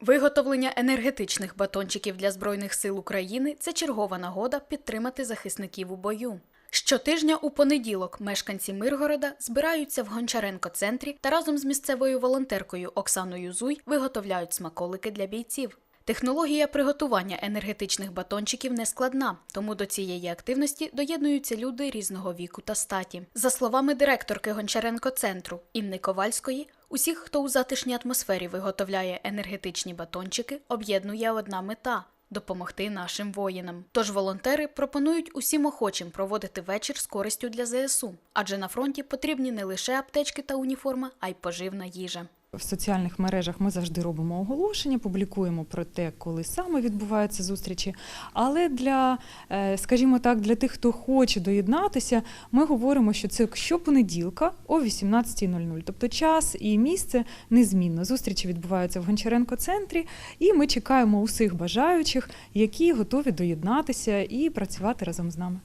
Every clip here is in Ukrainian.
Виготовлення енергетичних батончиків для Збройних сил України це чергова нагода підтримати захисників у бою. Щотижня у понеділок мешканці Миргорода збираються в Гончаренко-центрі та разом з місцевою волонтеркою Оксаною Зуй виготовляють смаколики для бійців. Технологія приготування енергетичних батончиків не складна, тому до цієї активності доєднуються люди різного віку та статі. За словами директорки Гончаренко-центру Інни Ковальської, усіх, хто у затишній атмосфері виготовляє енергетичні батончики, об'єднує одна мета. Допомогти нашим воїнам. Тож волонтери пропонують усім охочим проводити вечір з користю для ЗСУ, адже на фронті потрібні не лише аптечки та уніформа, а й поживна їжа. В соціальних мережах ми завжди робимо оголошення, публікуємо про те, коли саме відбуваються зустрічі. Але для, е, скажімо так, для тих, хто хоче доєднатися, ми говоримо, що це щопонеділка о 18.00. Тобто час і місце незмінно. Зустрічі відбуваються в Гончаренко-центрі, і ми чекаємо усіх бажаючих, які готові доєднатися і працювати разом з нами.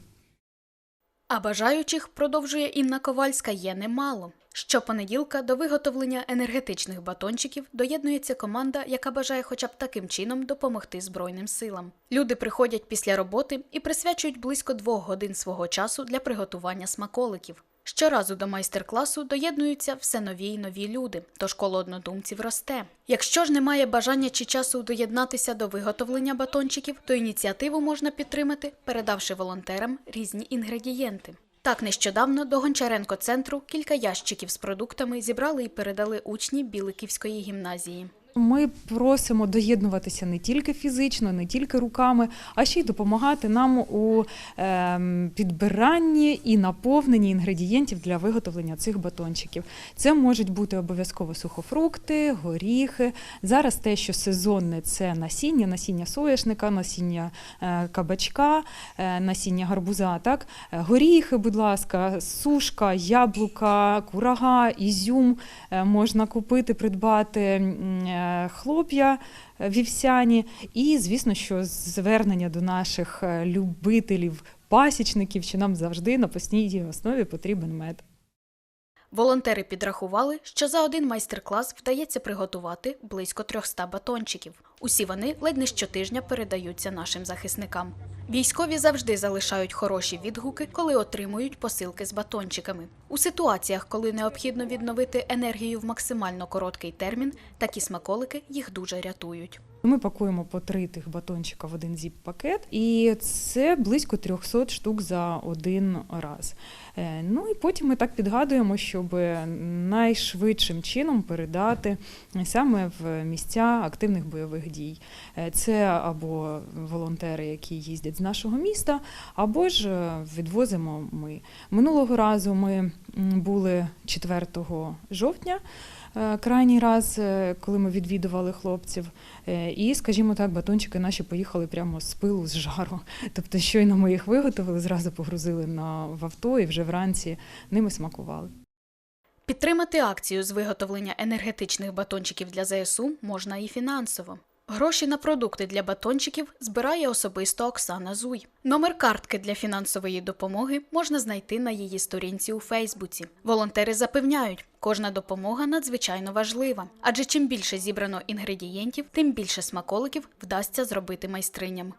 А бажаючих, продовжує Інна Ковальська, є немало. Щопонеділка до виготовлення енергетичних батончиків доєднується команда, яка бажає хоча б таким чином допомогти Збройним силам. Люди приходять після роботи і присвячують близько двох годин свого часу для приготування смаколиків. Щоразу до майстер-класу доєднуються все нові й нові люди, тож коло однодумців росте. Якщо ж немає бажання чи часу доєднатися до виготовлення батончиків, то ініціативу можна підтримати, передавши волонтерам різні інгредієнти. Так нещодавно до Гончаренко-центру кілька ящиків з продуктами зібрали і передали учні Біликівської гімназії. Ми просимо доєднуватися не тільки фізично, не тільки руками, а ще й допомагати нам у ем, підбиранні і наповненні інгредієнтів для виготовлення цих батончиків. Це можуть бути обов'язково сухофрукти, горіхи. Зараз те, що сезонне, це насіння, насіння соняшника, насіння е, кабачка, е, насіння гарбуза. Так? Е, Горіхи, будь ласка, сушка, яблука, курага, ізюм можна купити, придбати. Е, Хлоп'я е, вівсяні, і звісно, що звернення до наших е, любителів, пасічників, що нам завжди на постійній основі потрібен мед. Волонтери підрахували, що за один майстер-клас вдається приготувати близько 300 батончиків. Усі вони ледь не щотижня передаються нашим захисникам. Військові завжди залишають хороші відгуки, коли отримують посилки з батончиками. У ситуаціях, коли необхідно відновити енергію в максимально короткий термін, такі смаколики їх дуже рятують. Ми пакуємо по три тих батончика в один зіп-пакет, і це близько 300 штук за один раз. Е, Ну і потім ми так підгадуємо, щоб найшвидшим чином передати саме в місця активних бойових дій. Е, Це або волонтери, які їздять з нашого міста, або ж е, відвозимо ми. Минулого разу ми були 4 жовтня. е, Крайній раз, коли ми відвідували хлопців, і, скажімо так, батончики наші поїхали прямо з пилу, з жару. Тобто, щойно ми їх виготовили, зразу погрузили на в авто і вже вранці ними смакували. Підтримати акцію з виготовлення енергетичних батончиків для ЗСУ можна і фінансово. Гроші на продукти для батончиків збирає особисто Оксана Зуй. Номер картки для фінансової допомоги можна знайти на її сторінці у Фейсбуці. Волонтери запевняють, кожна допомога надзвичайно важлива, адже чим більше зібрано інгредієнтів, тим більше смаколиків вдасться зробити майстриням.